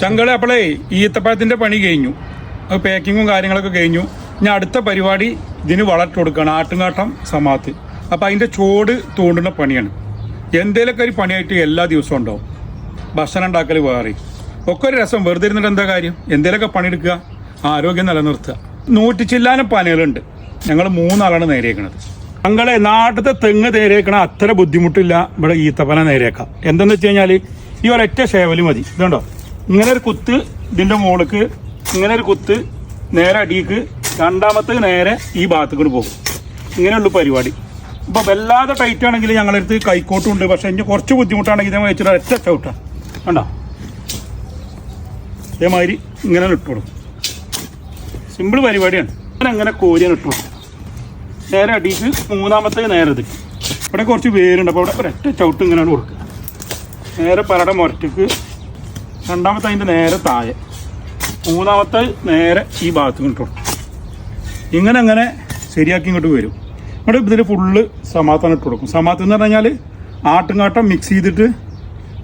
ചങ്കളെ അപ്പോളേ ഈത്തപ്പഴത്തിന്റെ പണി കഴിഞ്ഞു. പാക്കിങ്ങും കാര്യങ്ങളൊക്കെ കഴിഞ്ഞു. ഞാൻ അടുത്ത പരിപാടി ഇതിന് വളർത്തി കൊടുക്കുകയാണ് ആട്ടുംകാട്ടം സമാത്ത് അപ്പം അതിന്റെ ചോട് തൂണ്ടുന്ന പണിയാണ്. എന്തേലൊക്കെ ഒരു പണിയായിട്ട് എല്ലാ ദിവസവും ഉണ്ടാവും. ഭക്ഷണം ഉണ്ടാക്കൽ വേറെ. ഒക്കെ ഒരു രസം. വെറുതെ ഇരുന്നിട്ട് എന്താ കാര്യം? എന്തേലൊക്കെ പണിയെടുക്കുക ആരോഗ്യം നിലനിർത്തുക. നൂറ്റി ചില്ലാനം പണികളുണ്ട്. ഞങ്ങൾ മൂന്നാളാണ് നേരേക്കണത് ഞങ്ങളെ നാട്ടിലത്തെ തെങ്ങ് നേരേക്കണ അത്ര ബുദ്ധിമുട്ടില്ല. ഇവിടെ ഈത്തപ്പന നേരേക്കാം എന്തെന്ന് വെച്ച് കഴിഞ്ഞാൽ ഈ ഒരൊറ്റ ഷേവൽ മതി. ഇതുണ്ടോ? ഇങ്ങനെ ഒരു കുത്ത് ഇതിന്റെ മുകളിലേക്ക് ഇങ്ങനെ ഒരു കുത്ത് നേരെ അടിക്ക് രണ്ടാമത്തേക്ക് നേരെ ഈ ഭാഗത്തേക്ക് പോകും. ഇങ്ങനെയുള്ള പരിപാടി. അപ്പോൾ വല്ലാതെ ടൈറ്റ് ആണെങ്കിൽ ഞങ്ങളടുത്ത് കൈക്കോട്ടും ഉണ്ട് പക്ഷേ ഇനി കുറച്ച് ബുദ്ധിമുട്ടാണെങ്കിൽ ഞാൻ വെച്ചിട്ട് ഒറ്റ ചവിട്ടാ. കണ്ടോ? അതേമാതിരി ഇങ്ങനെ ഇട്ടോളും സിമ്പിൾ പരിപാടിയാണ്. അങ്ങനെ അങ്ങനെ കോരിയാണ് ഇട്ടോളും നേരെ അടിക്ക് മൂന്നാമത്തെ നേരെ ഇത്. ഇവിടെ കുറച്ച് വേരുണ്ട്. അപ്പോൾ ഇവിടെ ഒരൊറ്റ ചവിട്ട് ഇങ്ങനെയാണ് കൊടുക്കുക. നേരെ പരട മുരട്ടിക്ക് രണ്ടാമത്തെ അതിന്റെ നേരെ താഴെ. മൂന്നാമത്തെ നേരെ ഈ ഭാഗത്ത് കിട്ടും ഇങ്ങനെ അങ്ങനെ ശരിയാക്കി ഇങ്ങോട്ട് വരും. ഇവിടെ ഇതിൽ ഫുള്ള് സമാധാനം ഇട്ട് കൊടുക്കും. സമാധാനം എന്ന് പറഞ്ഞു പറഞ്ഞാൽ ആട്ടുംകാട്ടം മിക്സ് ചെയ്തിട്ട്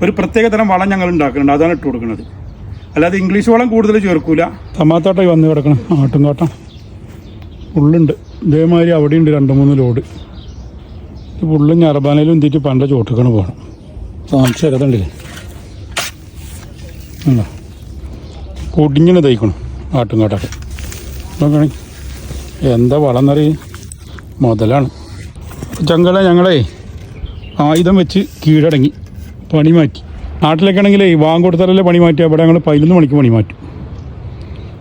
ഒരു പ്രത്യേക തരം വളം ഞങ്ങൾ ഉണ്ടാക്കുന്നുണ്ട്. അതാണ് ഇട്ട് കൊടുക്കുന്നത്. അല്ലാതെ ഇംഗ്ലീഷ് വളം കൂടുതൽ ചേർക്കൂല. സമാത്താട്ടായി വന്ന് കിടക്കണം. ആട്ടുംകാട്ടം. ഫുള്ളുണ്ട് ഇതേമാതിരി അവിടെയുണ്ട് രണ്ട് മൂന്ന് ലോഡ്. ഫുള്ളും ഞറബാനയിലും എന്തിട്ട് പണ്ട ചോട്ടിക്കണം പോകണം തരത്തുണ്ടല്ലേ ഉണ്ടോ പൊടിഞ്ഞിന് തയ്ക്കണം ആട്ടുംകാട്ടൊക്കെ നോക്കണേ. എന്താ വളം എന്നറിയ മുതലാണ്. ചങ്കള ഞങ്ങളെ ആയുധം വെച്ച് കീഴടങ്ങി. പണി മാറ്റി. നാട്ടിലേക്കാണെങ്കിൽ ഈ വാങ്ങ് കൊടുത്താലല്ലേ പണി മാറ്റി അവിടെ ഞങ്ങൾ പതിനൊന്ന് മണിക്ക് പണി മാറ്റും.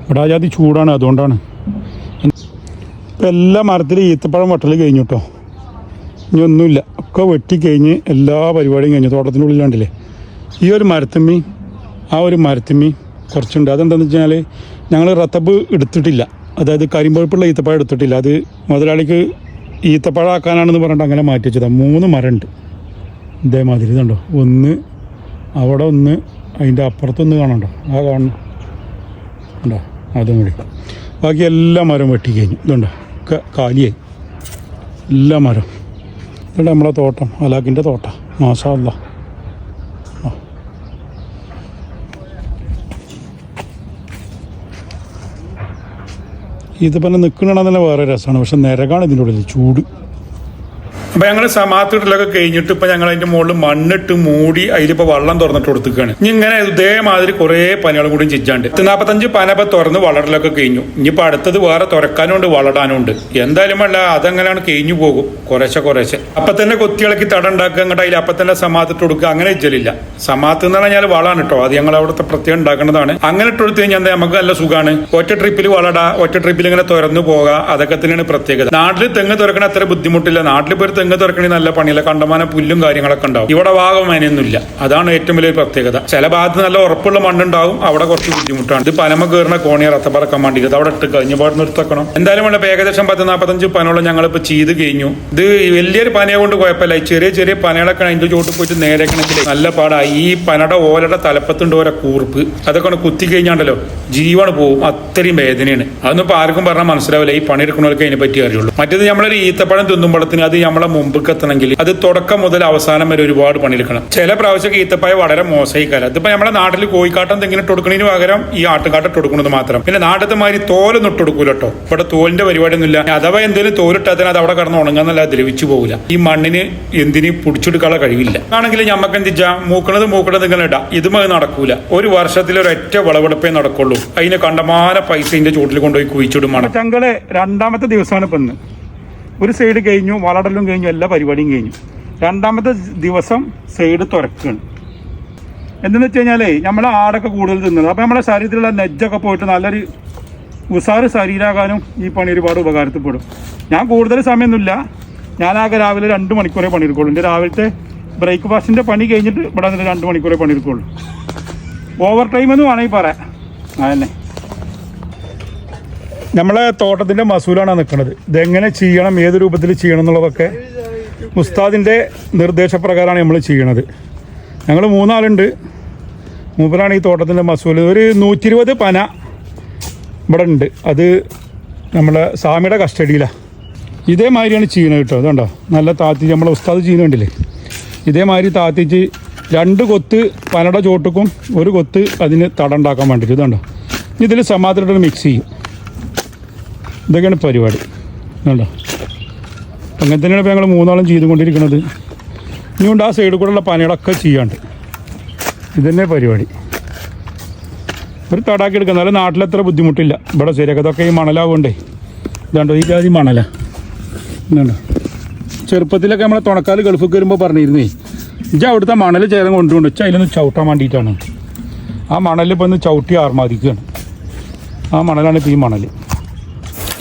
ഇവിടെ ആ ജാതി ചൂടാണ് അതുകൊണ്ടാണ്. ഇപ്പം എല്ലാ മരത്തിലും ഈത്തപ്പഴം വട്ടൽ കഴിഞ്ഞു കേട്ടോ. ഇനി ഒന്നുമില്ല. ഒക്കെ വെട്ടിക്കഴിഞ്ഞ് എല്ലാ പരിപാടിയും കഴിഞ്ഞു. തോട്ടത്തിന്റെ ഉള്ളിലാണ്ടില്ലേ ഈ ഒരു മരത്തിമ്മി ആ ഒരു മരത്തിമ്മി കുറച്ചുണ്ട്. അതെന്താണെന്ന് വെച്ചാൽ ഞങ്ങൾ റത്തബ് എടുത്തിട്ടില്ല. അതായത് കരിമ്പഴുപ്പുള്ള ഈത്തപ്പഴം എടുത്തിട്ടില്ല. അത് മുതലാളിക്ക് ഈത്തപ്പഴം ആക്കാനാണെന്ന് പറഞ്ഞിട്ട് അങ്ങനെ മാറ്റി വെച്ചതാ. മൂന്ന് മരമുണ്ട്. ഇതേമാതിരി ഇതുണ്ടോ? ഒന്ന് അവിടെ ഒന്ന് അതിന്റെ അപ്പുറത്തൊന്ന് കാണണ്ടോ? ആ കാണണം. ഉണ്ടോ? അതും കൂടി. ബാക്കി എല്ലാ മരം വെട്ടി കഴിഞ്ഞു ഇതുണ്ടോ കാലിയായി. എല്ലാ മരം ഇതുണ്ട് നമ്മളെ തോട്ടം. അലാക്കിന്റെ തോട്ടം. മാഷാ പിന്നെ നിൽക്കണമെന്ന് വേറെ രസമാണ്. പക്ഷെ നിരകാണ് ഇതിന്റെ ഉള്ളിൽ ചൂട്. അപ്പൊ ഞങ്ങൾ സമാത്തിട്ടിലൊക്കെ കഴിഞ്ഞിട്ട് ഇപ്പൊ ഞങ്ങൾ അതിന്റെ മുകളിൽ മണ്ണിട്ട് മൂടി അതിലിപ്പോ വെള്ളം തുറന്നിട്ട് കൊടുത്തുകയാണ് ഇനി ഇങ്ങനെ ഇതേമാതിരി കുറെ പനികളും കൂടി ചിച്ചാണ്ട് നാപ്പത്തഞ്ച് പന ഇപ്പൊ തുറന്ന് വളരലൊക്കെ കഴിഞ്ഞു. ഇനിയിപ്പൊ അടുത്തത് വേറെ തുറക്കാനുണ്ട് ഉണ്ട് എന്തായാലും അല്ല അതങ്ങനെയാണ് കഴിഞ്ഞു പോകും. കുറേശ്ശെ കുറേശ്ശെ. അപ്പൊ തന്നെ കൊത്തിയിളക്കി തട ഉണ്ടാക്കുക അങ്ങോട്ട് അതിൽ അപ്പൊ തന്നെ സമാത്തിട്ട് കൊടുക്കുക അങ്ങനെ ഇജ്ജലില്ല. സമാത്ത് എന്ന് പറഞ്ഞാൽ വളമാണ് കേട്ടോ അത് ഞങ്ങൾ അവിടുത്തെ പ്രത്യേകം ഉണ്ടാക്കേണ്ടതാണ്. അങ്ങനെ ഇട്ട് കൊടുത്തു കഴിഞ്ഞാൽ എന്താ നമുക്ക് നല്ല സുഖമാണ് ഒറ്റ ട്രിപ്പിൽ വളടാ ഒറ്റ ട്രിപ്പിൽ ഇങ്ങനെ തുറന്നു പോകാം അതൊക്കെ തന്നെയാണ് പ്രത്യേകത. നാട്ടിൽ തെങ്ങ് തുറക്കണ അത്ര ബുദ്ധിമുട്ടില്ല. നാട്ടിൽ ഒരു തെങ്ങ് നല്ല പണിയല്ല കണ്ടമാന പുല്ലും കാര്യങ്ങളൊക്കെ ഉണ്ടാവും. ഇവിടെ ഭാഗം അതിനൊന്നുമില്ല അതാണ് ഏറ്റവും വലിയ പ്രത്യേകത. ചില ഭാഗത്ത് നല്ല ഉറപ്പുള്ള മണ്ണുണ്ടാവും അവിടെ കുറച്ച് ബുദ്ധിമുട്ടാണ്. ഇത് പനമ കയറുന്ന കോണിയ റത്തപ്പറക്കാൻ വേണ്ടി ഇത് അവിടെ ഇട്ട് കഴിഞ്ഞ പാട് നിർത്തക്കണം എന്തായാലും വേണ്ട ഏകദേശം പത്ത് നാൽപ്പത്തഞ്ച് പനോളം ഞങ്ങളിപ്പോൾ ചെയ്ത് കഴിഞ്ഞു. ഇത് വലിയൊരു പനയെ കൊണ്ട് കുഴപ്പമില്ല. ചെറിയ ചെറിയ പനകളൊക്കെ അതിന്റെ ചോട്ട് പോയിട്ട് നേരെക്കണമെങ്കിൽ നല്ല പാടായി ഈ പനയുടെ ഓലയുടെ തലപ്പത്തുണ്ട് ഓരോ കൂർപ്പ്. അതൊക്കെ കുത്തി കഴിഞ്ഞാണ്ടല്ലോ ജീവണ് പോവും അത്രയും വേദനയാണ്. അതൊന്നും ഇപ്പൊ ആർക്കും പറഞ്ഞാൽ മനസ്സിലാവില്ല. ഈ പണിയെടുക്കുന്നവർക്ക് അതിനെ പറ്റി അറിയുള്ളൂ. മറ്റേത് നമ്മളൊരു ഈത്തപ്പഴം തിന്നുമ്പോഴത്തിന് അത് നമ്മളെ മുമ്പ് എത്തണമെങ്കിൽ അത് തുടക്കം മുതൽ അവസാനം വരെ ഒരുപാട് പണിയെടുക്കണം. ചില പ്രാവശ്യം ഈത്തപ്പായ വളരെ മോശമായി കാലം ഇതിപ്പോ നമ്മുടെ നാട്ടിൽ കോഴിക്കാട്ടം എന്തെങ്കിലും ഇട്ടുകൊടുക്കുന്നതിന് പകരം ഈ ആട്ടുകാട്ടം ഇട്ടുകൊടുക്കുന്നത് മാത്രം. പിന്നെ നാട്ടിലത്തെ മാതിരി തോലൊന്നും ഇട്ടുകൊടുക്കൂല കേട്ടോ. ഇവിടെ തോലിന്റെ പരിപാടിയൊന്നുമില്ല. അഥവാ എന്തെങ്കിലും തോലിട്ടാൽ അത് അവിടെ കിടന്ന് ഉണങ്ങാന്നല്ല ദ്രവിച്ചു പോകില്ല ഈ മണ്ണിന് എന്തിന് പിടിച്ചെടുക്കാനുള്ള കഴിവില്ല. ആണെങ്കിൽ ഞമ്മക്ക് ചെയ്യാം? മൂക്കണത് മൂക്കണത് ഇങ്ങനെ ഇടാം. ഇതും അത് നടക്കൂല. ഒരു വർഷത്തിൽ ഒരൊറ്റ വിളവെടുപ്പേ നടക്കുള്ളൂ. അതിന് കണ്ടമാന പൈസ ഇതിന്റെ ചൂട്ടിൽ കൊണ്ടുപോയി കുഴിച്ചിടുമാണ് രണ്ടാമത്തെ ദിവസമാണ് ഇപ്പൊ ഒരു സൈഡ് കഴിഞ്ഞു വളടലും കഴിഞ്ഞു എല്ലാ പരിപാടിയും കഴിഞ്ഞു. രണ്ടാമത്തെ ദിവസം സൈഡ് തുറക്കുകയാണ് എന്തെന്ന് വെച്ച് കഴിഞ്ഞാലേ നമ്മളെ ആടൊക്കെ കൂടുതൽ തിന്നുന്നത്. അപ്പം നമ്മളെ ശരീരത്തിലുള്ള നെജ്ജൊക്കെ പോയിട്ട് നല്ലൊരു ഉസാറ് ശരീരമാകാനും ഈ പണി ഒരുപാട് ഉപകാരത്തിൽപ്പെടും. ഞാൻ കൂടുതൽ സമയമൊന്നുമില്ല. ഞാനാകെ രാവിലെ രണ്ട് മണിക്കൂറേ പണിയെടുക്കുള്ളൂ. എന്റെ രാവിലത്തെ ബ്രേക്ക്ഫാസ്റ്റിന്റെ പണി കഴിഞ്ഞിട്ട് ഇവിടെ നിന്ന് രണ്ട് മണിക്കൂറേ പണിയെടുക്കുള്ളൂ. ഓവർ ടൈം എന്ന് വേണമെങ്കിൽ പറയാം. അതന്നെ. നമ്മളെ തോട്ടത്തിന്റെ മസൂലാണ് നിൽക്കുന്നത്. ഇതെങ്ങനെ ചെയ്യണം ഏത് രൂപത്തിൽ ചെയ്യണം എന്നുള്ളതൊക്കെ ഉസ്താദിന്റെ നിർദ്ദേശപ്രകാരമാണ് നമ്മൾ ചെയ്യണത്. ഞങ്ങൾ മൂന്നാളുണ്ട്. മൂപ്പരാണ് ഈ തോട്ടത്തിന്റെ മസൂൽ. ഒരു നൂറ്റി ഇരുപത് പന ഇവിടെ ഉണ്ട്. അത് നമ്മളെ സ്വാമിയുടെ കസ്റ്റഡിയിലാണ് ഇതേമാതിരിയാണ് ചെയ്യണത് കേട്ടോ. അതുകൊണ്ടോ നല്ല താത്തി നമ്മളെ ഉസ്താദ് ചെയ്യുന്നുണ്ടല്ലേ? ഇതേമാതിരി താത്തിച്ച് രണ്ട് കൊത്ത് പനയുടെ ചോട്ടുക്കും ഒരു കൊത്ത് അതിന് തടണ്ടാക്കാൻ വേണ്ടിയിട്ട് ഇതുണ്ടോ? ഇതിൽ സമാധാനമായിട്ട് മിക്സ് ചെയ്യും. ഇതൊക്കെയാണ് പരിപാടി. വേണ്ട അങ്ങനെ തന്നെയാണ് ഇപ്പോൾ ഞങ്ങൾ മൂന്നാളും ചെയ്തുകൊണ്ടിരിക്കുന്നത് ഇനിയുണ്ട് ആ സൈഡിൽ കൂടെയുള്ള പണികളൊക്കെ ചെയ്യാണ്ട്. ഇതന്നെ പരിപാടി. ഒരു തടാക്കി എടുക്കുക എന്നാലും നാട്ടിലത്ര ബുദ്ധിമുട്ടില്ല. ഇവിടെ ശരിയൊക്കെ. ഇതൊക്കെ ഈ മണലാവുകൊണ്ടേ ഇതാണ്ടോ ഈ ജാതി മണല. എന്താണ്ടോ ചെറുപ്പത്തിലൊക്കെ നമ്മളെ തുണക്കാൽ ഗൾഫിൽ വരുമ്പോൾ പറഞ്ഞിരുന്നേ ഇജ്ജ് അവിടുത്തെ മണൽ ചേരം കൊണ്ടുകൊണ്ട് വെച്ചാൽ അതിലൊന്ന് ചവിട്ടാൻ വേണ്ടിയിട്ടാണ്. ആ മണലിപ്പോൾ ഒന്ന് ചവിട്ടി ആർമാദിക്കുകയാണ് ആ മണലാണ് ഇപ്പോൾ ഈ മണൽ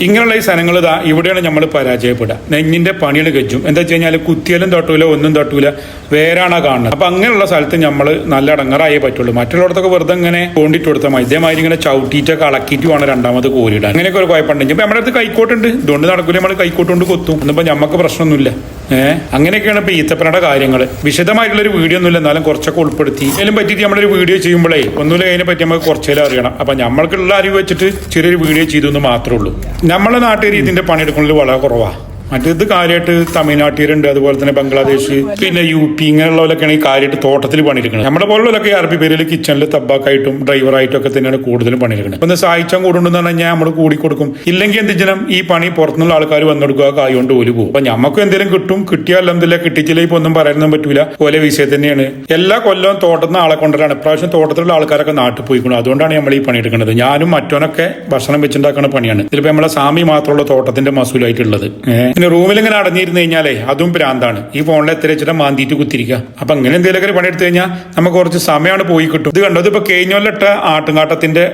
ഇങ്ങനെയുള്ള ഈ സാധനങ്ങൾ ഇതാ ഇവിടെയാണ് നമ്മൾ പരാജയപ്പെടുക. നെഞ്ഞിന്റെ പണികൾ ഗജ്ജും. എന്താ വെച്ച് കഴിഞ്ഞാൽ കുത്തിയാലും തട്ടൂല ഒന്നും തട്ടൂല. വേറാണ് കാണുന്നത്. അപ്പൊ അങ്ങനെയുള്ള സ്ഥലത്ത് നമ്മൾ നല്ല അടങ്ങറായേ പറ്റുള്ളൂ. മറ്റുള്ളിടത്തൊക്കെ വെറുതെ ഇങ്ങനെ കൊണ്ടിട്ട് കൊടുത്താൽ മതി. ഇതേമാതിരി ഇങ്ങനെ ചവിട്ടിയിട്ടൊക്കെ അളക്കിയിട്ട് വേണം രണ്ടാമത് കോരിടാൻ. അങ്ങനെയൊക്കെ ഒരു കുഴപ്പമുണ്ടെങ്കിൽ നമ്മുടെ അടുത്ത് കൈക്കോട്ടുണ്ട്. ഇതുകൊണ്ട് നടക്കൂല നമ്മൾ കൈക്കോട്ടുകൊണ്ട് കൊത്തും. എന്നിപ്പോ നമുക്ക് പ്രശ്നമൊന്നുമില്ല. ഏഹ് അങ്ങനെയൊക്കെയാണ് ഇപ്പൊ ഈത്തപ്പനയുടെ കാര്യങ്ങൾ വിശദമായിട്ടുള്ള ഒരു വീഡിയോ ഒന്നുമില്ല എന്നാലും കുറച്ചൊക്കെ ഉൾപ്പെടുത്തി. അതിലും പറ്റിയിട്ട് നമ്മളൊരു വീഡിയോ ചെയ്യുമ്പോഴേ ഒന്നുമില്ല അതിനെ പറ്റി നമുക്ക് കുറച്ചേലും അറിയണം. അപ്പൊ നമ്മൾക്കുള്ള അറിവ് വെച്ചിട്ട് ചെറിയൊരു വീഡിയോ ചെയ്തു എന്ന് മാത്രമേ ഉള്ളൂ. നമ്മളെ നാട്ടുകാർ ഇതിന്റെ പണിയെടുക്കുന്നതിൽ വളരെ കുറവാണ് മറ്റേത് കാര്യമായിട്ട് തമിഴ്നാട്ടിലുണ്ട് അതുപോലെ തന്നെ ബംഗ്ലാദേശ് പിന്നെ യു പി ഇങ്ങനെയുള്ളവരൊക്കെയാണ് ഈ കാര്യമായിട്ട് തോട്ടത്തിൽ പണിയെടുക്കുന്നത്. നമ്മുടെ പോലുള്ളവരൊക്കെ അറബി പേരിൽ കിച്ചണിൽ തബാക്കായിട്ടും ഡ്രൈവറായിട്ടും ഒക്കെ തന്നെയാണ് കൂടുതലും പണിയെടുക്കുന്നത്. ഒന്ന് സഹായിച്ചാൽ കൂടുണ്ടെന്ന് പറഞ്ഞാൽ നമ്മൾ കൂടി കൊടുക്കും. ഇല്ലെങ്കിൽ എന്ത് ചെയ്യണം? ഈ പണി പുറത്തുനിന്നുള്ള ആൾക്കാർ വന്നെടുക്കുക കായ് കൊണ്ട് ഓൽ പോകും. അപ്പൊ നമുക്ക് എന്തെങ്കിലും കിട്ടും കിട്ടിയാൽ എന്തില്ല കിട്ടിച്ചില്ല ഇപ്പൊ ഒന്നും പറയാനൊന്നും പറ്റൂല. ഓലെ വിഷയം തന്നെയാണ്. എല്ലാ കൊല്ലവും തോട്ടത്തിൽ ആളെ കൊണ്ടുവരാണ്. ഇപ്രാവശ്യം തോട്ടത്തിലുള്ള ആൾക്കാരൊക്കെ നാട്ടിൽ പോയിക്കണം. അതുകൊണ്ടാണ് നമ്മൾ ഈ പണിയെടുക്കുന്നത് ഞാനും മറ്റോനൊക്കെ ഭക്ഷണം വെച്ചുണ്ടാക്കുന്ന പണിയാണ്. ഇതിലിപ്പോ നമ്മളെ സാമി മാത്രമുള്ള തോട്ടത്തിന്റെ മസൂലായിട്ടുള്ളത്. ഏഹ് പിന്നെ റൂമിൽ ഇങ്ങനെ അടഞ്ഞിരുന്ന് കഴിഞ്ഞാലേ അതും പ്രാന്താണ് ഈ ഫോണിൽ എത്ര വെച്ചിട്ട് മാന്തിയിട്ട് കുത്തിരിക്കുക അപ്പൊ അങ്ങനെ എന്തെങ്കിലുമൊക്കെ പണിയെടുത്ത് കഴിഞ്ഞാൽ നമുക്ക് കുറച്ച് സമയമാണ് പോയി കിട്ടും. ഇത് കണ്ടോ? ഇപ്പൊ കഴിഞ്ഞൊല്ലിട്ട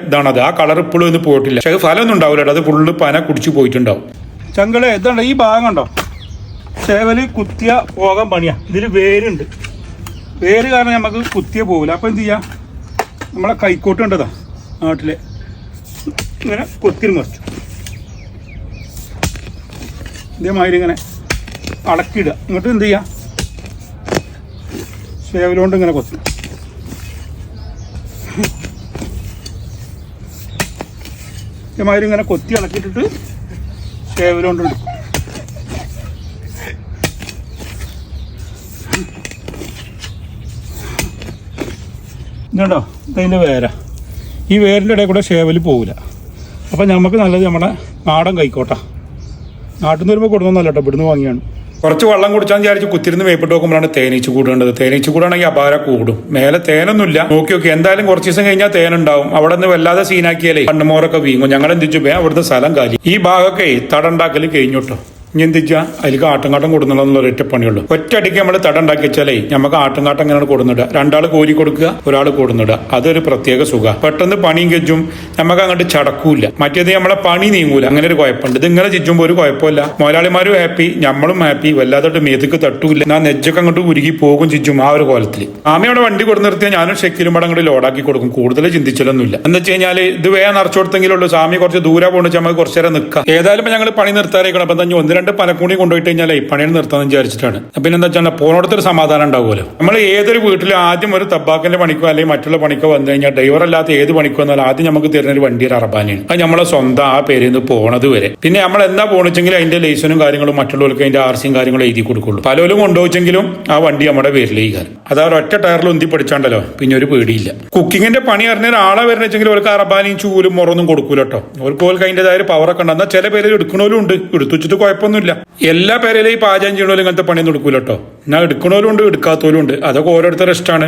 ഇതാണ്. അത് ആ കളർ ഇപ്പോഴും ഒന്നും പോയിട്ടില്ല. പക്ഷെ ഫലമൊന്നും ഉണ്ടാവില്ല അത് ഫുള്ള് പന കുടിച്ച് പോയിട്ടുണ്ടാവും. ചങ്കളെ ഇതാണ്ട്? ഈ ഭാഗം കണ്ടോ? ചേവൽ കുത്തിയ പോകാൻ പണിയാ. ഇതിൽ വേരുണ്ട്. വേര് കാരണം നമുക്ക് കുത്തിയ പോകില്ല അപ്പൊ എന്ത് ചെയ്യാ? നമ്മളെ കൈക്കോട്ട് കണ്ടതാ നാട്ടിലെ. ഇങ്ങനെ കൊത്തിരി മറിച്ചു ഇതേമാതിരി ഇങ്ങനെ അടക്കിയിടുക. എന്നിട്ട് എന്ത് ചെയ്യുക സേവലോണ്ട് ഇങ്ങനെ കൊത്തി. ഇതേമാതിരി ഇങ്ങനെ കൊത്തി അടക്കിയിട്ടിട്ട് സേവലോണ്ട് എടുക്കും. ഇതുണ്ടോ? ഇതിന്റെ വേര. ഈ വേരിന്റെ ഇടയിൽ കൂടെ ഷേവൽ പോവില്ല. അപ്പം നമുക്ക് നല്ലത് നമ്മുടെ നാടൻ കൈക്കോട്ട. നാട്ടിൽ നിന്ന് വരുമ്പോൾ കൊടുക്കുന്നല്ല കേട്ടോ ഇവിടുന്ന് വാങ്ങിയാണ്. കുറച്ച് വെള്ളം കുടിച്ചാൽ വിചാരിച്ച് കുത്തിരുന്ന് വേപ്പിട്ട് നോക്കുമ്പോഴാണ് തേനീച്ച് കൂടേണ്ടത്. തേനീച്ച് കൂടാണെങ്കിൽ അപാര കൂടും. മേലെ തേനൊന്നുമില്ല. നോക്കി നോക്കി എന്തായാലും കുറച്ച് ദിവസം കഴിഞ്ഞാൽ തേനുണ്ടാവും. അവിടെ നിന്ന് വല്ലാതെ സീനാക്കിയാലേ കണ്ണുമോറൊക്കെ വീങ്ങും. ഞങ്ങൾ എന്തിച്ചു വേ അവിടുത്തെ സ്ഥലം കാലി. ഈ ഭാഗമൊക്കെ തടണ്ടാക്കൽ കഴിഞ്ഞോട്ടോ ഇനി എന്തിച്ചാ അതിലേക്ക് ആട്ടുംകാട്ടം കൊടുക്കണമെന്നുള്ള ഒരൊറ്റ പണിയുള്ളൂ. ഒറ്റയടിക്ക് നമ്മൾ തട ഉണ്ടാക്കി വെച്ചാലേ നമുക്ക് ആട്ടുംകാട്ടം എങ്ങനെയാണ് കൊടുന്നിടുക. രണ്ടാൾ കോരി കൊടുക്കുക ഒരാൾ കൊടുന്നിടുക. അതൊരു പ്രത്യേക സുഖ. പെട്ടെന്ന് പണിയും കെച്ചും നമുക്ക് അങ്ങോട്ട് ചടക്കൂല മറ്റേത് നമ്മളെ പണി നീങ്ങൂല. അങ്ങനെ ഒരു കുഴപ്പമുണ്ട്. ഇത് ഇങ്ങനെ ചുറ്റുമ്പോൾ ഒരു കുഴപ്പമില്ല. മുതലാളിമാരും ഹാപ്പി നമ്മളും ഹാപ്പി. വല്ലാത്തോട്ട് മേതക്ക് തട്ടൂല ഞാൻ നെജ്ജൊക്കെ അങ്ങോട്ട് ഉരുകി പോകും ചിച്ചും ആ ഒരു കോലത്തിൽ ആമി വണ്ടി കൊടുത്ത് നിർത്തിയാൽ ഞാനും ഷെക്കിലും പടം അങ്ങോട്ട് ലോഡാക്കി കൊടുക്കും. കൂടുതൽ ചിന്തിച്ചില്ലൊന്നുമില്ല എന്ന് വെച്ച് കഴിഞ്ഞാൽ ഇത് വേഗം നിറച്ചു കൊടുത്തെങ്കിലുള്ളൂ സ്വാമി കുറച്ച് ദൂരെ പോകുന്ന നമുക്ക് കുറച്ചു നേരം നിൽക്കാം ഏതായാലും ഞങ്ങൾ പണി നിർത്താറേക്കണം അപ്പം തന്നെ ഒന്ന് രണ്ട് പനക്കൂണി കൊണ്ടുപോയിട്ട് കഴിഞ്ഞാൽ ഈ പണിയിൽ നിർത്താന്ന് വിചാരിച്ചിട്ടാണ്. പിന്നെ എന്താ വെച്ചാൽ പോണോടത്തൊരു സമാധാനം ഉണ്ടാവുമല്ലോ. നമ്മൾ ഏതൊരു വീട്ടിൽ ആദ്യം ഒരു തബാക്കിന്റെ പണിക്കോ അല്ലെങ്കിൽ മറ്റുള്ള പണിക്കോ വന്നു കഴിഞ്ഞാൽ ഡ്രൈവർ അല്ലാത്ത ഏത് പണിക്കോ വന്നാലും ആദ്യം നമുക്ക് തരുന്ന ഒരു വണ്ടി ഒരു അറബാനിയാണ് അത് നമ്മളെ സ്വന്തം ആ പേരിൽ നിന്ന് പോണത് വരെ. പിന്നെ നമ്മൾ എന്താ പോണിച്ചെങ്കിൽ അതിന്റെ ലൈസൻസും കാര്യങ്ങളും മറ്റുള്ളവർക്ക് അതിന്റെ ആർ സിയും കാര്യങ്ങളും എഴുതി കൊടുക്കുള്ളൂ. പലരും കൊണ്ടുപോയിച്ചെങ്കിലും ആ വണ്ടി നമ്മുടെ പേരിലേക്ക് കയറും അത് അവർ ഒറ്റ ടയറിൽ ഉന്തി പഠിച്ചാണ്ടല്ലോ പിന്നെ ഒരു പേടിയില്ല. കുക്കിങ്ങിന്റെ പണി അറിഞ്ഞ ഒരാളെ വരണമെങ്കിൽ അവർക്ക് അറബാനിയും ചൂലും മുറൊന്നും കൊടുക്കൂല കേട്ടോ അവർക്ക് അവർക്ക് അതിന്റെതായ പവറൊക്കെ ഉണ്ട്. എന്നാൽ ചില പേര് എടുക്കണോലും ഉണ്ട്. എടുത്തു വെച്ചിട്ട് കുഴപ്പമൊന്നുമില്ല എല്ലാ പേരിലും ഈ പാചകം ചെയ്യണോലും ഇങ്ങനത്തെ പണിയൊന്നും എടുക്കൂല കേട്ടോ എന്നാൽ എടുക്കണോലും ഉണ്ട് എടുക്കാത്തവരും ഉണ്ട്. അതൊക്കെ ഓരോരുത്തരുടെ ഇഷ്ടമാണ്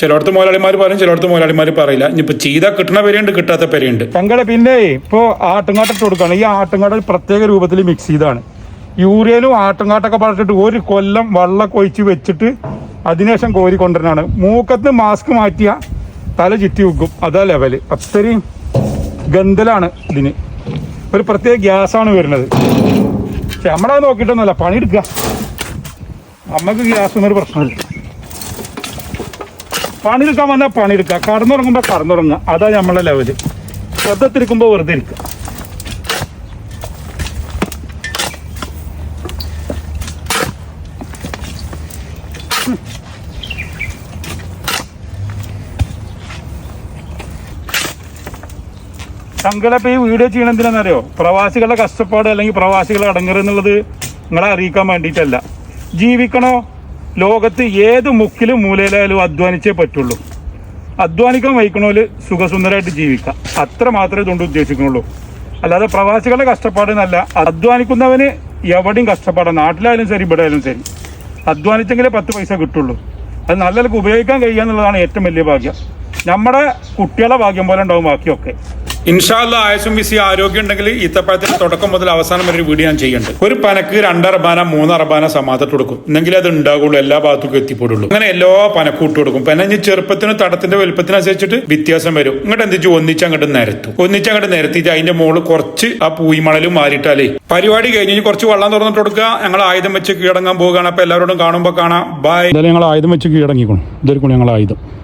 ചിലയിടത്ത് മുതലാളിമാർ പറയും ചിലയിടത്ത് മുതലാളിമാർ പറയില്ല. ഇനിയിപ്പോ ചെയ്താൽ കിട്ടണ പേരുണ്ട് കിട്ടാത്ത പേരുണ്ട് തങ്ങളെ പിന്നെ ഇപ്പോ ആട്ടുംകാട്ടിട്ട് കൊടുക്കുകയാണ് ഈ ആട്ടുംകാട്ട പ്രത്യേക രൂപത്തിൽ മിക്സ് ചെയ്താണ്. യൂറിയനും ആട്ടുംകാട്ടൊക്കെ പറഞ്ഞിട്ട് ഒരു കൊല്ലം വെള്ളം കൊഴിച്ച് വെച്ചിട്ട് അതിനുശേഷം കോരി കൊണ്ടുവരാനാണ് മൂക്കത്ത് മാസ്ക് മാറ്റിയ തല ചുറ്റി വെക്കും അതാ ലെവൽ അത്രയും ഗന്ധലാണ് ഇതിന്. ഒരു പ്രത്യേക ഗ്യാസാണ് വരുന്നത്. നമ്മളത് നോക്കിയിട്ടൊന്നുമല്ല പണിയെടുക്കുക. നമുക്ക് ഗ്യാസ് ഒന്നൊരു പ്രശ്നമില്ല. പണിയെടുക്കാൻ വന്നാൽ പണിയെടുക്കുക. കടന്നുറങ്ങുമ്പോൾ കടന്നുറങ്ങുക. അതാണ് നമ്മളെ ലെവൽ ശ്രദ്ധത്തിരിക്കുമ്പോൾ വെറുതെ ഇരിക്കുക. തങ്ങളിപ്പോ ഈ വീഡിയോ ചെയ്യണ എന്തിനാണെന്നറിയോ? പ്രവാസികളുടെ കഷ്ടപ്പാട് അല്ലെങ്കിൽ പ്രവാസികളെ അടങ്ങറ് എന്നുള്ളത് നിങ്ങളെ അറിയിക്കാൻ വേണ്ടിയിട്ടല്ല. ജീവിക്കണോ? ലോകത്ത് ഏത് മുക്കിലും മൂലയിലായാലും അധ്വാനിച്ചേ പറ്റുള്ളൂ. അധ്വാനിക്കാൻ വഹിക്കണോൽ സുഖസുന്ദരമായിട്ട് ജീവിക്കാം. അത്ര മാത്രമേ ഇതുകൊണ്ട് ഉദ്ദേശിക്കുന്നുള്ളൂ. അല്ലാതെ പ്രവാസികളുടെ കഷ്ടപ്പാട് എന്നല്ല അധ്വാനിക്കുന്നവന് എവിടെയും കഷ്ടപ്പാടാണ്. നാട്ടിലായാലും ശരി ഇവിടെ ആയാലും ശരി. അധ്വാനിച്ചെങ്കിലേ പത്ത് പൈസ കിട്ടുള്ളൂ. അത് നല്ല ഉപയോഗിക്കാൻ കഴിയുക എന്നുള്ളതാണ് ഏറ്റവും വലിയ ഭാഗ്യം. നമ്മുടെ കുട്ടികളെ ഭാഗ്യം പോലെ ഉണ്ടാവും ബാക്കിയൊക്കെ. ഇൻഷാല്ല ആയസും വിസി ആരോഗ്യം ഉണ്ടെങ്കിൽ ഈത്തപ്പഴത്തിന്റെ തുടക്കം മുതൽ അവസാനം വരെ ഒരു വീഡിയോ ഞാൻ ചെയ്യുന്നുണ്ട്. ഒരു പനക്ക് രണ്ടറബാന മൂന്നറബാന സമാധത്ത് കൊടുക്കും. എന്നെങ്കിലേ അത് ഉണ്ടാകുള്ളൂ എല്ലാ ഭാഗത്തേക്കും എത്തിപ്പെടുള്ളൂ. അങ്ങനെ എല്ലാ പനക്കും ഇട്ട് കൊടുക്കും. പിന്നെ ഇനി ചെറുപ്പത്തിനും തടത്തിന്റെ വലുപ്പത്തിനനുസരിച്ചിട്ട് വ്യത്യാസം വരും. ഇങ്ങോട്ട് എന്ത് ചെയ്യും? ഒന്നിച്ച് അങ്ങോട്ട് നിരത്തും. ഒന്നിച്ച് അങ്ങോട്ട് നിരത്തിയിട്ട് അതിന്റെ മുകളിൽ കുറച്ച് ആ പൂയിമണലും മാറിയിട്ടാലേ പരിപാടി കഴിഞ്ഞ് കുറച്ച് വെള്ളം തുറന്നിട്ട് കൊടുക്കുക. ഞങ്ങൾ ആയുധം വെച്ച് കീഴടങ്ങാൻ പോവുകയാണ്. അപ്പൊ എല്ലാവരോടും കാണുമ്പോൾ കാണാം. ബൈ ഞങ്ങൾ ആയുധം വെച്ച് കീഴടങ്ങിക്കണം ഇതായിരിക്കും ഞങ്ങൾ ആയുധം